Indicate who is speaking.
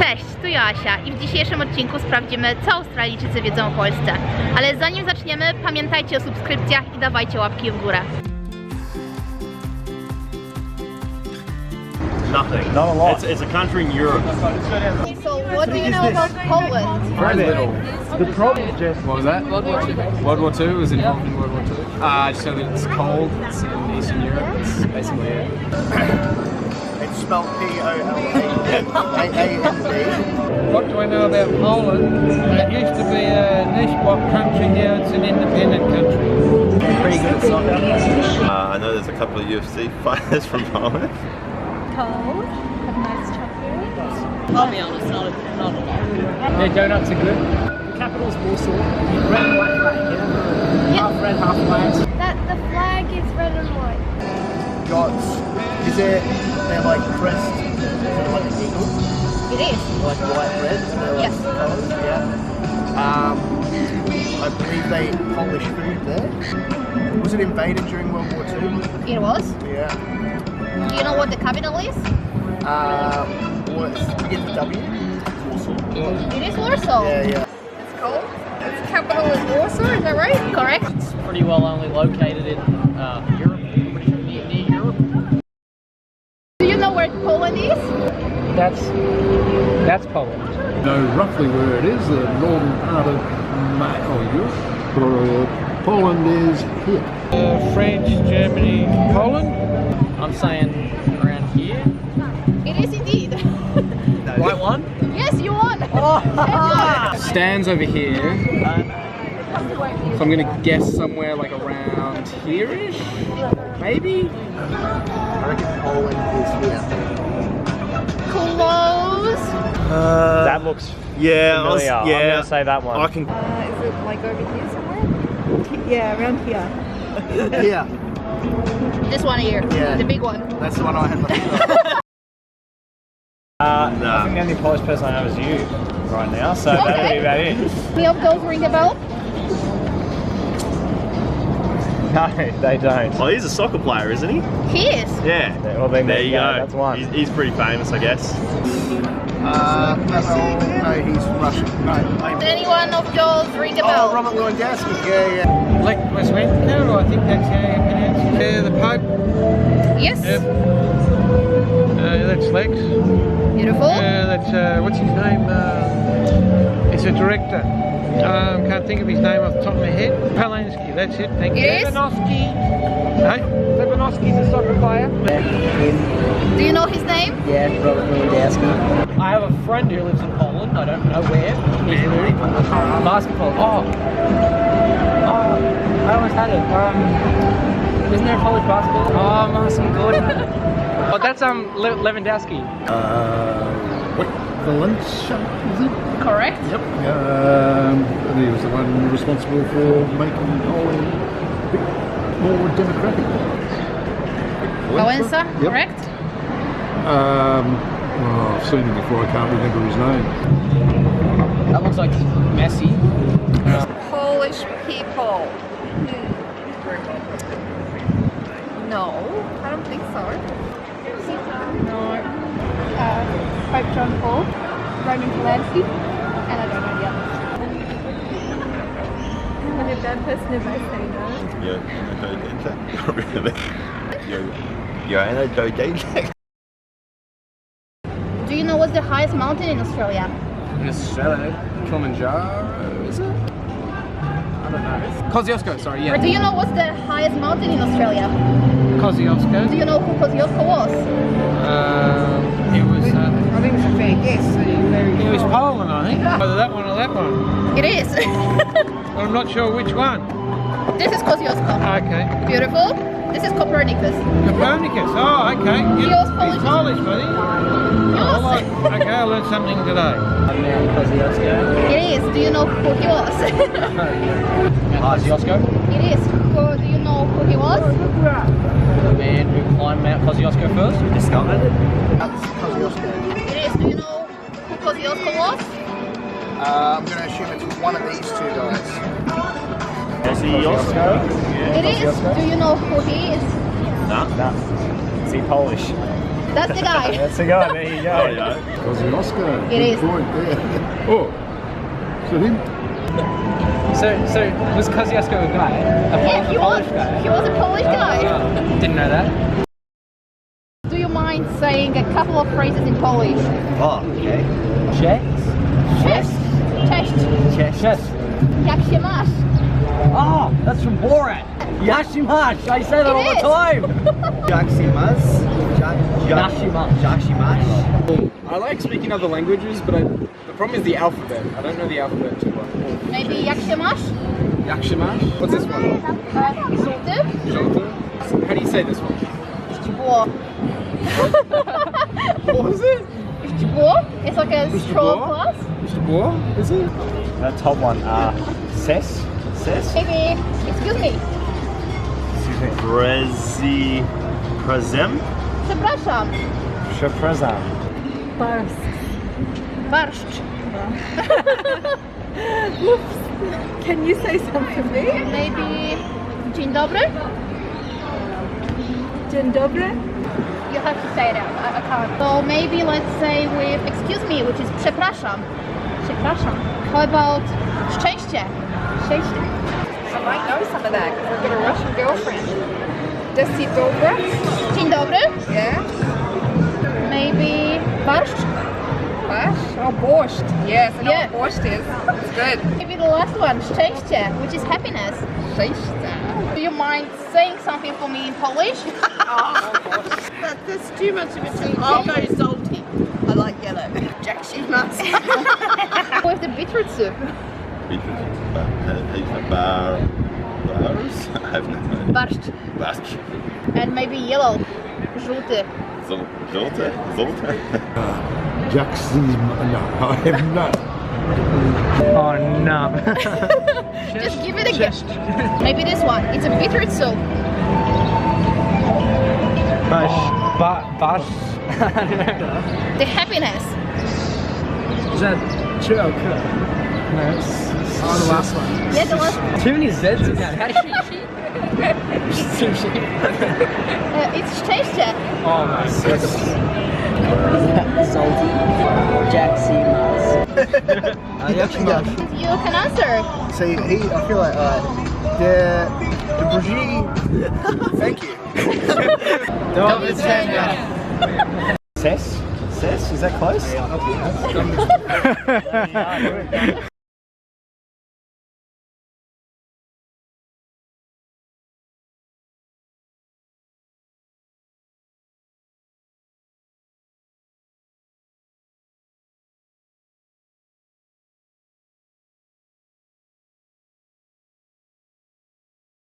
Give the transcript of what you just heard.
Speaker 1: Cześć, tu Joasia i w dzisiejszym odcinku sprawdzimy, co Australijczycy wiedzą o Polsce. Ale zanim zaczniemy, pamiętajcie o subskrypcjach i dawajcie łapki w górę.
Speaker 2: Nothing.
Speaker 3: Not a lot.
Speaker 2: It's, it's a country in Europe.
Speaker 1: So, what do you know about Poland?
Speaker 3: Very little. The problem is just
Speaker 4: What was that? World War II. World War II was involved in World War II. Uh, just so that it's cold. It's in Eastern Europe. It's basically it.
Speaker 3: It's spelled P-O-L-A-N-D.
Speaker 5: What do I know about Poland? It used to be a Nishbok country, now it's an independent country.
Speaker 3: Pretty good at soccer.
Speaker 2: Uh, I know there's a couple of UFC fighters from Poland.
Speaker 1: Cold. Have nice chocolate.
Speaker 6: I'll be honest, not a, not a lot.
Speaker 5: Their donuts are good.
Speaker 7: capital's Warsaw. Red and white flag, yeah? Half red, half white.
Speaker 8: That the flag is red and white.
Speaker 3: Got, is it, they're like crest, is it like an eagle?
Speaker 1: It is.
Speaker 3: Like white, red? They're like
Speaker 1: Yes.
Speaker 3: colours, yeah. Um, I believe they eat Polish food there. Was it invaded during World War II?
Speaker 1: It was.
Speaker 3: Yeah.
Speaker 1: Do you know what the capital is?
Speaker 3: Um, what's, begin with W? Warsaw.
Speaker 1: It is Warsaw.
Speaker 3: Yeah, yeah.
Speaker 1: It's cold. Its capital is Warsaw, is that right? Correct.
Speaker 6: It's pretty well only located in uh, Europe,
Speaker 1: know where Poland is?
Speaker 5: That's that's Poland.
Speaker 9: know roughly where it is, the northern part of oh, Europe. Poland is here.
Speaker 5: Uh, France, Germany, Poland.
Speaker 6: I'm saying around here.
Speaker 1: It is indeed.
Speaker 6: Right one?
Speaker 1: yes, you won.
Speaker 4: Stands over here. So I'm gonna guess somewhere like around here-ish, maybe.
Speaker 3: I reckon Poland is here.
Speaker 1: Close.
Speaker 2: Uh,
Speaker 7: That looks
Speaker 2: yeah, I was-
Speaker 7: familiar. I'm
Speaker 2: yeah.
Speaker 7: gonna say that one.
Speaker 2: I can.
Speaker 8: is it like over here somewhere? Yeah, around here.
Speaker 3: Yeah,
Speaker 1: This one here.
Speaker 3: Yeah.
Speaker 1: The big one.
Speaker 3: that's the one I had left.
Speaker 7: Uh,
Speaker 2: Nah.
Speaker 7: I think the only Polish person I know is you right now, so that'd
Speaker 1: Okay.
Speaker 7: be about it.
Speaker 1: Any of those ring a bell?
Speaker 7: No, they don't.
Speaker 2: Oh, he's a soccer player, isn't he?
Speaker 1: He is.
Speaker 2: Yeah.
Speaker 7: Well, then
Speaker 2: there you go.
Speaker 7: That's one.
Speaker 2: He's, he's pretty famous, I guess.
Speaker 3: Uh, no, no, he's Russian. No,
Speaker 1: Did
Speaker 3: I,
Speaker 1: any one of yours ring a bell?
Speaker 3: oh,
Speaker 1: bell?
Speaker 3: Robert Lewandowski. Yeah, yeah.
Speaker 5: Lech Westminster, I think that's how you pronounce it. Yeah, the Pope.
Speaker 1: Yes.
Speaker 5: Yep. Uh, that's Lex.
Speaker 1: Beautiful.
Speaker 5: Uh, that's uh, what's his name? Uh, it's a director. Um, can't think of his name off the top of my head. Palansky, that's it. Thank you.
Speaker 1: It is?
Speaker 5: Levanovsky. Hey, Levanovsky's a soccer player.
Speaker 1: Do you know his name? Yeah, Robert Lewandowski.
Speaker 6: I have a friend who lives in Poland. I don't know where. He's moving. Basketball. Oh. Oh, I almost had it. Um, isn't there a Polish basketball? Oh, Marcin Gordon. oh, that's um Le- Lewandowski.
Speaker 9: Uh, what, Valencia, is it?
Speaker 1: Correct.
Speaker 9: Yep. Um, and he was the one responsible for making Poland a bit more democratic.
Speaker 1: Valenza,
Speaker 9: Yep.
Speaker 1: correct?
Speaker 9: Um, oh, I've seen him before, I can't remember his name.
Speaker 6: That looks like Messi.
Speaker 8: Polish people. No, I don't think so. No. Uh, Pope John Paul, Roman Polanski, and I don't know the others. I'm a bad person if I say no.
Speaker 2: Yeah. Not really. Joanna Dodecek.
Speaker 1: Do you know what's the highest mountain in Australia?
Speaker 4: In Australia, Kilimanjaro, is it? I don't know. Kosciuszko, sorry,
Speaker 1: Or do you know what's the highest mountain in Australia?
Speaker 5: Kosciuszko.
Speaker 1: Do you know who Kosciuszko was?
Speaker 5: Um, was. Uh,
Speaker 8: I think it's guess.
Speaker 5: it was oh. Poland, I think. Either that one or that one.
Speaker 1: It is.
Speaker 5: I'm not sure which one.
Speaker 1: this is Kosciuszko.
Speaker 5: Okay.
Speaker 1: Beautiful. This is Copernicus.
Speaker 5: Copernicus. Oh, okay.
Speaker 1: He
Speaker 5: You-
Speaker 1: was Polish.
Speaker 5: He's Polish, buddy. Oh, I
Speaker 1: Yes.
Speaker 5: like- okay, I learned something today.
Speaker 1: It is. Do you know who he was?
Speaker 6: Mount Kosciuszko.
Speaker 1: it is. Who, do you know who he was?
Speaker 6: The man who climbed Mount Kosciuszko first. Discovered it.
Speaker 3: That's Kosciuszko.
Speaker 1: It is. Do you know who Kosciuszko was?
Speaker 3: Uh, I'm going to assume it's one of these two guys.
Speaker 2: Is he also?
Speaker 1: It is. Do you know who he is?
Speaker 2: Nah.
Speaker 7: Nah. Is he Polish?
Speaker 1: That's the guy.
Speaker 6: That's the guy. There you
Speaker 2: There
Speaker 6: go.
Speaker 2: you go.
Speaker 9: Kosciuszko.
Speaker 1: It
Speaker 9: Good
Speaker 1: is.
Speaker 9: point there. Oh, is it him?
Speaker 6: So, so was Kosciuszko a guy? A
Speaker 1: Yeah,
Speaker 6: Pol-
Speaker 1: he was.
Speaker 6: Polish guy?
Speaker 1: He was a Polish guy.
Speaker 6: Oh, didn't know that.
Speaker 1: Do you mind saying a couple of phrases in Polish?
Speaker 3: Oh, okay.
Speaker 6: Cześć.
Speaker 1: Cześć. Cześć.
Speaker 6: Cześć.
Speaker 1: Jak się masz?
Speaker 7: Oh, that's from Borat. Yashimash. I say that all
Speaker 1: It
Speaker 7: the time.
Speaker 3: Jaximas.
Speaker 7: Yashimash.
Speaker 3: Jaximash.
Speaker 4: I like speaking other languages, but I, the problem is the alphabet. I don't know the alphabet too well.
Speaker 1: Maybe jak się masz?
Speaker 4: Yakshimash? What's this one?
Speaker 1: Żółty?
Speaker 4: Jolta? How do you say this one?
Speaker 1: Źdźbło.
Speaker 4: What was it?
Speaker 1: Źdźbło? It's like a straw
Speaker 4: Źdźbło?
Speaker 1: glass.
Speaker 4: Mr. Boar? Is it?
Speaker 6: The top one. Uh, Ses. Ses.
Speaker 1: Maybe, excuse me. Excuse me.
Speaker 2: Prezi. Prezem?
Speaker 1: Przepraszam.
Speaker 6: Przepraszam.
Speaker 1: Barszcz.
Speaker 8: Can you say something to me?
Speaker 1: Maybe dzień dobry?
Speaker 8: Dzień dobry.
Speaker 1: You have to say it out. I, I can't. So maybe let's say with excuse me, which is przepraszam. Przepraszam. How about szczęście? Szczęście.
Speaker 8: I might know some of that because I've got a Russian girlfriend. Desi dobra?
Speaker 1: Dzień dobry.
Speaker 8: Yeah.
Speaker 1: Maybe barszcz.
Speaker 8: Borscht? Oh, borscht. Yes, I know
Speaker 1: Yeah.
Speaker 8: what borscht is. It's good.
Speaker 1: Maybe the last one, szczęście, which is happiness.
Speaker 8: Szczęście.
Speaker 1: Do you mind saying something for me in Polish?
Speaker 10: Oh that's too much of a change. Oh, I'll go salty. I like yellow. Jack Shimas.
Speaker 1: with the beetroot soup.
Speaker 2: Bar. Bars? I have no idea.
Speaker 1: Barszcz.
Speaker 2: Barszcz.
Speaker 1: And maybe yellow. Żółty.
Speaker 2: Zol- Zolte? Zolte?
Speaker 9: Jackson. No, I have not.
Speaker 6: Oh no.
Speaker 1: Just give it a guess. Maybe this one. It's a beetroot soup.
Speaker 6: Bash. Ba. Bash.
Speaker 1: The happiness.
Speaker 6: Is that Churro No, it's, it's oh, the last one.
Speaker 1: Yeah, the last
Speaker 6: Too many Z's in that. How do you Sushi.
Speaker 1: uh, It's szczęście.
Speaker 6: Oh my
Speaker 7: Salty. Jack Shimas.
Speaker 1: You can answer.
Speaker 3: See, he, I feel like, uh, the, the Brigitte. Thank you.
Speaker 6: Ses? Ses? Is that close?